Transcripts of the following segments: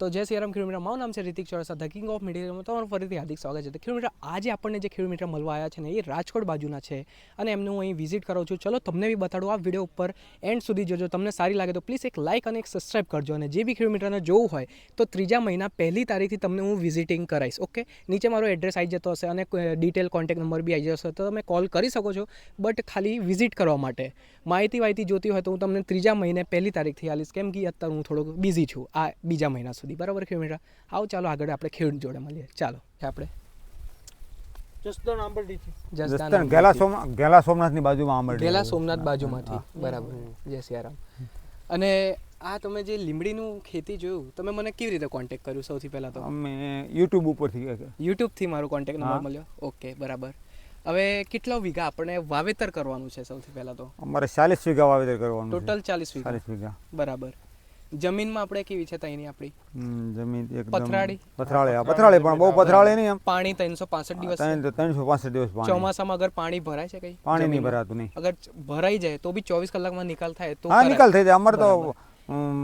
તો જય શ્રીરામ કિલોમીટર મારું નામ છે Ritik Chorasa the king of મીડિયામાં તમારું ફરીથી હાર્દિક સ્વાગત છે. તો કિલોમીટર આજે આપણને જે કિલોમીટર મળવા આવ્યા છે ને, એ રાજકોટ બાજુના છે. અને એમનું હું અહીં વિઝિટ કરું છું. ચલો, તમને બી બતાડું આ વીડિયો ઉપર એન્ડ સુધી જોજો. તમને સારી લાગે તો પ્લીઝ એક લાઇક અને એક સબસ્ક્રાઇબ કરજો. અને જે બી કિલોમીટરને જોવું હોય, તો ત્રીજા મહિના પહેલી તારીખથી તમને હું વિઝિટિંગ કરાવીશ ઓકે નીચે મારો એડ્રેસ આવી જતો હશે અને ડિટેલ કોન્ટેક્ટ નંબર બી આવી જશે તો તમે કોલ કરી શકો છો બટ ખાલી વિઝિટ કરવા માટે. માહિતી વાહિતી જોતી હોય તો હું તમને ત્રીજા મહિને પહેલી તારીખથી આવીશ કેમ કે અત્યારે હું થોડોક બિઝી છું આ બીજા મહિના સુધી. બરાબર કિલોમીટર આવો ચાલો આગળ આપણે ખેડૂત જોડે મળીએ. ચાલો આપણે? જસદણ ગેલા સોમ ગેલા સોમનાથની બાજુમાં આંબરડી. ગેલા સોમનાથ બાજુમાંથી. બરાબર. જય સિયારામ અને આ તમે જે લીમડીનું ખેતી જોયું તમે મને કેવી રીતે કોન્ટેક્ટ કર્યું સૌથી પહેલાં તો? અમે યુટ્યુબ ઉપરથી યુટ્યુબથી મારો કોન્ટેક્ટ નંબર મળ્યો? ઓકે બરાબર. હવે કેટલા વીઘા આપણે વાવેતર કરવાનું છે સૌથી પહેલાં તો? અમારે ચાલીસ વીઘા વાવેતર કરવાનું છે. ટોટલ ચાલીસ વીઘા. વીઘા. બરાબર. જમીનમાં આપણે કેવી છે ત્યાંની આપણી? જમીન એકદમ પથરાળી? પથરાળી. પથરાળી પણ બહુ પથરાળી નહીં એમ. પાણી ત્રણસો પાસઠ દિવસ ત્રણ ત્રણસો પાંસઠ દિવસ પાણી. ચોમાસામાં અગર પાણી ભરાય છે કઈ? પાણી નહીં ભરાતું નહીં. અગર ભરાઈ જાય તો બી ચોવીસ કલાકમાં નિકાલ થાય તો હા. નિકાલ થઈ જાય. અમારે તો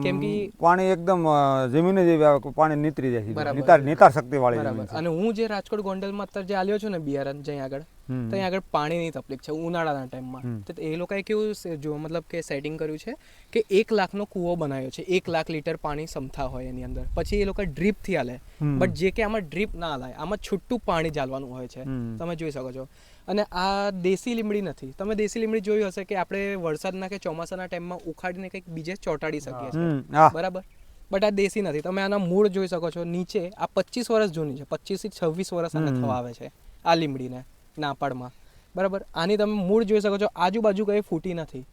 કેમ કે- પાણી એકદમ જમીન જ પાણી નીતરી જાય. બરાબર. નિતાર નિતાર શક્તિ વાળી છે. અને હું જે રાજકોટ ગોંડલમાં અત્યારે જે આલ્યો છું ને બિયારણ જ્યાં આગળ ત્યાં આગળ પાણીની તકલીફ છે ઉનાળાના ટાઈમમાં. તો એ લોકોએ કેવું જો મતલબ કે સેટિંગ કર્યું છે કે એક લાખનો કૂવો બનાવ્યો છે એક લાખ લીટર પાણી સમથા હોય એની અંદર. પછી એ લોકો ડ્રીપથી હાલે. બટ જે કે આમાં ડ્રીપ ના હલાય આમાં છૂટું પાણી ચાલવાનું હોય છે. તમે જોઈ શકો છો. અને આ દેશી લીમડી નથી. તમે દેશી લીમડી જોયું હશે કે આપણે વરસાદના કે ચોમાસાના ટાઈમમાં ઉખાડીને કંઈક બીજે ચોંટાડી શકીએ છીએ. બરાબર? બટ આ દેશી નથી. તમે આના મૂળ જોઈ શકો છો. નીચે આ પચીસ વર્ષ જૂની છે. પચીસથી છવ્વીસ વર્ષ આને થવા આવે છે આ લીમડીને. નાપાડમાં. બરાબર? આની તમે મૂળ જોઈ શકો છો આજુબાજુ કઈ ફૂટી નથી.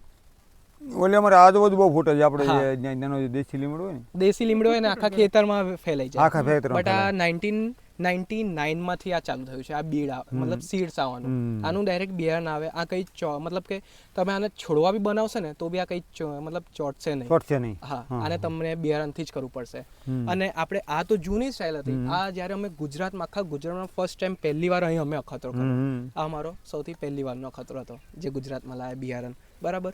ઓલી અમારે આજુબાજુ બહુ ફૂટે છે આપણે નાનો દેશી લીમડો હોય ને. દેશી લીમડો હોય ને આખા ખેતરમાં ફેલાઈ જાય. આખા ખેતરમાં બટ આ નાઇન્ટીન નાઇન્ટી નાઇનમાંથી આ ચાલુ થયું છે આ બીડ આવે મતલબ સીડ્સ આવવાનું. આનું ડાયરેક્ટ બિયારણ આવે આ કંઈ મતલબ કે તમે આને છોડવા બી બનાવશે ને તો બી આ કંઈ મતલબ ચોટશે નહીં. ચોટશે નહીં. હા આને તમને બિયારણથી જ કરવું પડશે. અને આપણે આ તો જૂની સ્ટાઇલ હતી. આ જ્યારે અમે ગુજરાતમાં આખા ગુજરાતમાં ફર્સ્ટ ટાઈમ પહેલી વાર અહીં અમે અખતરો કર્યો. આ અમારો સૌથી પહેલી વારનો અખતરો હતો જે ગુજરાતમાં લાયા બિયારણ. બરાબર?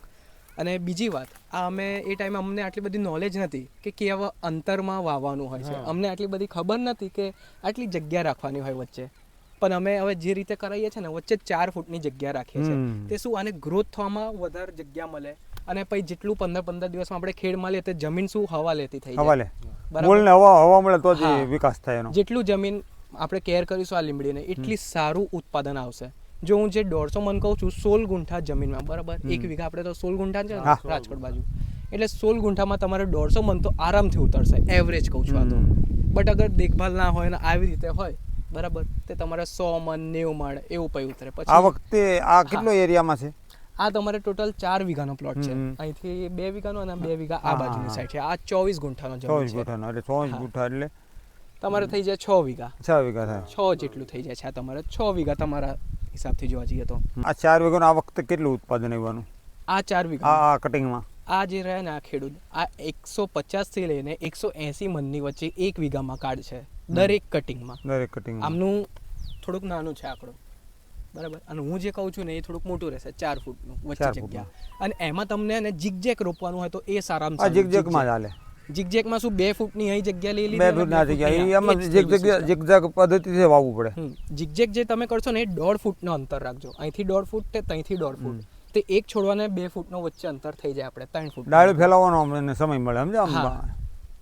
અને બીજી વાત આ અમે એ ટાઈમે અમને આટલી બધી નોલેજ નથી કે કેવા અંતરમાં વાવવાનું હોય છે. અમને આટલી બધી ખબર નથી કે આટલી જગ્યા રાખવાની હોય વચ્ચે. પણ અમે હવે જે રીતે કરાવીએ છીએ ને વચ્ચે ચાર ફૂટની જગ્યા રાખીએ છીએ તે શું આને ગ્રોથ થવામાં વધારે જગ્યા મળે? અને પછી જેટલું પંદર પંદર દિવસમાં આપણે ખેડ મળીએ તે જમીન શું હવા લેતી થઈ બરાબર. મૂળને હવા હવા મળે તો જ વિકાસ થાય એનો. જેટલું જમીન આપણે કેર કરીશું આ લીમડીને એટલી સારું ઉત્પાદન આવશે. જો હું જે દોઢસો મન કહું છું સોળ ગુંઠા જમીનમાં બરાબર? એક વીઘા આપણે તો સોળ ગુંઠા છે રાજકોટ બાજુ. એટલે સોળ ગુંઠામાં તમારે દોઢસો મન તો આરામથી ઉતરશે એવરેજ કહું છું આ તો. બટ અગર દેખભાલ ના હોય ને આવી રીતે હોય બરાબર? તે તમારે સો મન નેવું મણ એવું પૈ ઉતરે. આ પછી વખતે આ કેટલો એરિયામાં છે? આ તમારે ટોટલ ચાર વીઘાનો પ્લોટ છે. અહીંથી બે વીઘાનો અને બે વીઘા આ બાજુની સાઈડ છે. આ ચોવીસ ગુંઠાનો જમીન છે. ગુઠાનો એટલે ચોવીસ ગુંઠા એટલે તમારે થઈ જાય છ વીઘા. છ વીઘા થાય. છ જેટલું થઈ જાય છે આ તમારે. છ વીઘા તમારા હિસાબથી જોવા જઈએ તો. આ ચાર વીઘાનું આ વખતે કેટલું ઉત્પાદન આવ્યું આ ચાર વીઘા. આ કટિંગમાં? આ જે રહે ને આ ખેડૂત આ એકસો પચાસથી લઈને એકસો એસી મનની વચ્ચે એક વીઘામાં કાર્ડ છે. દરેક કટિંગમાં. દરેક કટિંગ આમનું થોડુંક નાનું છે આંકડો. બરાબર? અને હું જે કહું છું ને એ થોડુંક મોટું રહેશે ચાર ફૂટનું વચ્ચે જગ્યા. અને એમાં તમને ને જીગજેક રોપવાનું હોય તો એ સારામાં જીગજેકમાં ચાલે જ હાલે. જીગજેકમાં શું બે ફૂટની અહીં જગ્યા લઈ લીધી બે અને ફૂટ ના જગ્યા. એમાં આ. એ જ જીગ થઈ ગયું જગ્યા જીગજાગ પદ્ધતિથી વાવવું પડે. હમ. જે તમે કરશો ને એ દોઢ ફૂટનો અંતર રાખજો. અહીંથી દોઢ ફૂટ તે ત્યાંથી દોઢ ફૂટ. તે એક છોડવાને બે ફૂટનો વચ્ચે અંતર થઈ જાય આપણે ત્રણ ફૂટ. ડાળ ફેલાવવાનો અમને સમય મળે સમજો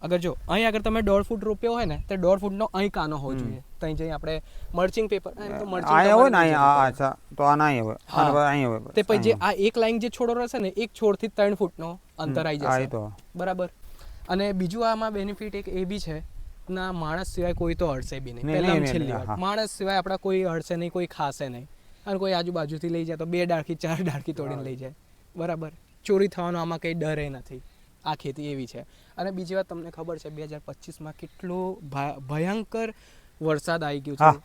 અગર જો અહીં આગળ તમે દોઢ ફૂટ રોપ્યો હોય ને તો દોઢ ફૂટનો અહીં કાનો હોવો જોઈએ. ત્યાં જઈ આપણે મર્ચિંગ પેપર અહીં હોય ને અહીંયા અચ્છા તો આ ના હોય હા. અહીંયા હોય. તે પછી જે આ એક લાઈન જે છોડો રહેશે ને એક છોડથી ત્રણ ફૂટનો અંતર આવી જશે. બરાબર? અને બીજું આમાં બેનિફિટ એક એ બી છે ના માણસ સિવાય કોઈ તો અડશે બી નહીં. પહેલાં છેલ્લી. માણસ સિવાય આપણા કોઈ અડશે નહીં કોઈ ખાશે નહીં. અને કોઈ આજુબાજુથી લઈ જાય તો બે ડાળખી ચાર ડાળખી તોડીને લઈ જાય. બરાબર. ચોરી થવાનો આમાં કંઈ ડર નથી. આ ખેતી એવી છે. અને બીજી વાત તમને ખબર છે બે હજાર પચીસમાં કેટલો ભયંકર વરસાદ આવી ગયું છે.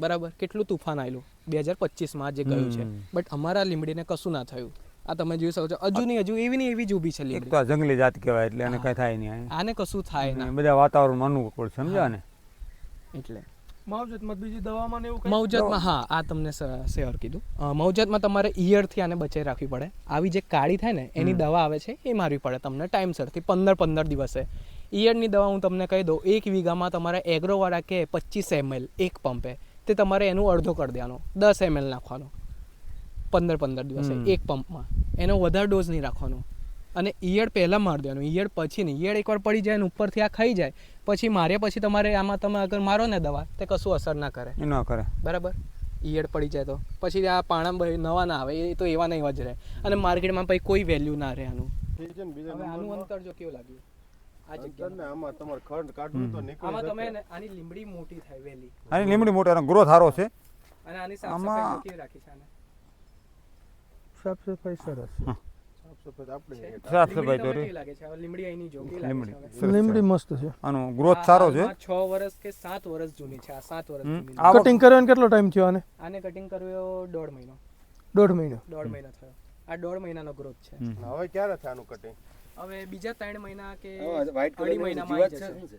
બરાબર. કેટલું તુફાન આવેલું બે હજાર પચીસમાં જે ગયું છે. બટ અમારા લીમડીને કશું ના થયું. આ તમે જોઈ શકો છો. હજુ નહીં હજુ એવી ને એવી જ ઊભી છે એક તો આ જંગલી જાત કહેવાય એટલે એને કઈ થાય નહીં આને. કશું થાય નહીં બધા વાતાવરણ અનુકૂળ સમજ્યા ને? એટલે. માવજતમાં બીજી દવામાં એવું માવજતમાં હા આ તમને શેર કીધું. માવજતમાં તમારે ઈયરથી આને બચાવી રાખવી પડે. આવી જે કાળી થાય ને એની દવા આવે છે એ મારવી પડે તમને ટાઈમસરથી પંદર પંદર દિવસે. ઈયળની દવા હું તમને કહી દઉં એક વીઘામાં તમારે એગ્રોવાળા કે પચીસ એમએલ એક પંપે તે તમારે એનું અડધો કરી દેવાનો દસ એમએલ નાખવાનો. પંદર પંદર દિવસે એક પંપમાં. એનો વધારે ડોઝ નહીં રાખવાનો. અને ઈયળ પહેલાં મારી દેવાનું ઈયળ પછી નહીં. ઈયળ એકવાર પડી જાય ને ઉપરથી આ ખાઈ જાય પછી માર્યા પછી તમારે આમાં તમે અગર મારો ને દવા તે કશું અસર ના કરે. ન કરે. બરાબર? ઈયળ પડી જાય તો. પછી આ પાણા નવા ના આવે એ તો એવા નહીં જ રહે. અને માર્કેટમાં પછી કોઈ વેલ્યુ ના રહે આનું આનું અંતર જો કેવું લાગ્યું? આ જગ્યાનું. આમાં તમારે ખંડ કાઢવું તો નીકળી આમાં તમે આની લીમડી મોટી થાય વેલી. આની લીમડી મોટી અને ગ્રોથ સારો છે. અને આની સાફ સફાઈ રાખી છે આને? સાફ સફાઈ સરસ. સાફ સફાઈ તો લીમડી મસ્ત છે. આનો ગ્રોથ સારો છે? વર્ષ કે સાત વર્ષ જૂની છે. આ સાત વર્ષ જૂની કટિંગ કરવાનો કેટલો ટાઈમ થયો આને? આને કટિંગ કર્યો દોઢ મહિનો. દોઢ મહિનો. દોઢ મહિનો થયો. આ દોઢ મહિનાનો ગ્રોથ છે. હવે ક્યારે થાય આનું કટિંગ હવે બીજા ત્રણ મહિના કે અઢી મહિનામાં આવી જશે.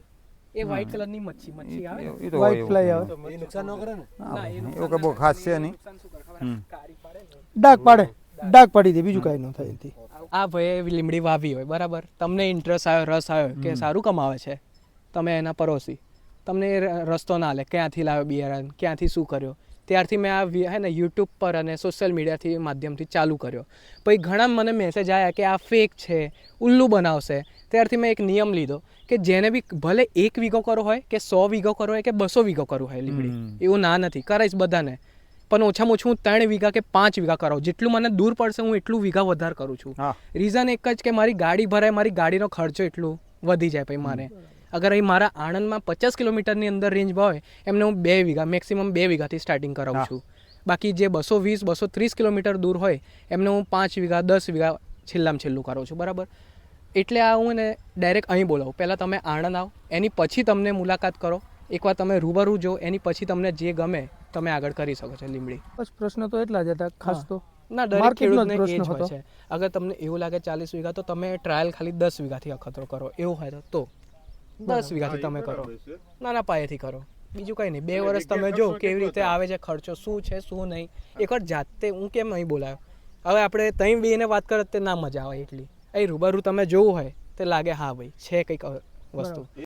એ વ્હાઈટ કલરની મચ્છી મચ્છી આવે એ તો White હોય આવે. નુકસાન ન કરે ને? ના, એ એવું બહુ ખાસ છે નહીં. કાળી પાડે. ને. પડી દે બીજું કાંઈ ન થાય એનાથી. આ ભાઈએ લીમડી વાવી હોય બરાબર? તમને ઇન્ટરેસ્ટ આવ્યો રસ આવ્યો કે સારું કમાવે છે તમે એના પરોશી તમને રસ્તો ના લે ક્યાંથી લાવ્યો બિયારણ ક્યાંથી શું કર્યો? ત્યારથી મેં આ હે ને યુટ્યુબ પર અને સોશિયલ મીડિયાથી માધ્યમથી ચાલુ કર્યો. પછી ઘણા મને મેસેજ આવ્યા કે આ ફેક છે ઉલ્લુ બનાવશે. ત્યારથી મેં એક નિયમ લીધો કે જેને બી ભલે એક વીઘો કરો હોય કે સો વીઘો કરો હોય કે બસો વીઘો કરો હોય લીમડી. એવું ના નથી કરાઈશ બધાને. પણ ઓછામાં ઓછું હું ત્રણ વીઘા કે પાંચ વીઘા કરાવું. જેટલું મને દૂર પડશે હું એટલું વીઘા વધારે કરું છું. રીઝન એક જ કે મારી ગાડી ભરાય મારી ગાડીનો ખર્ચો એટલું વધી જાય પછી મારે. અગર અહીં મારા આણંદમાં પચાસ કિલોમીટરની અંદર રેન્જ હોય એમને હું બે વીઘા મેક્સિમમ બે વીઘાથી સ્ટાર્ટિંગ કરાવું છું. બાકી જે બસો વીસ બસો ત્રીસ કિલોમીટર દૂર હોય એમને હું પાંચ વીઘા દસ વીઘા છેલ્લામાં છેલ્લું કરું છું. બરાબર? એટલે આ હું ને ડાયરેક્ટ અહીં બોલાવું. પહેલાં તમે આણંદ આવો એની પછી તમને મુલાકાત કરો. એકવાર તમે રૂબરૂ જો એની પછી તમને જે ગમે તમે આગળ કરી શકો છો લીમડી બસ પ્રશ્ન તો એટલા જ હતા ખાસ તો. ના દરેક ખેડૂતને એ જ હોય છે. અગર તમને એવું લાગે ચાલીસ વીઘા તો તમે ટ્રાયલ ખાલી દસ વીઘાથી અખતરો કરો. એવું હોય તો દસ વીઘાથી તમે કરો. નાના પાયેથી કરો. બીજું કંઈ નહીં. બે વર્ષ તમે જો કેવી રીતે આવે છે ખર્ચો શું છે શું નહીં. એકવાર જાતે હું કેમ અહીં બોલાયો? હવે આપણે ત્યાં બેને વાત કરે તે ના મજા આવે એટલી. અહીં રૂબરૂ તમે જોવું હોય તે લાગે હા ભાઈ છે કંઈક વસ્તુ.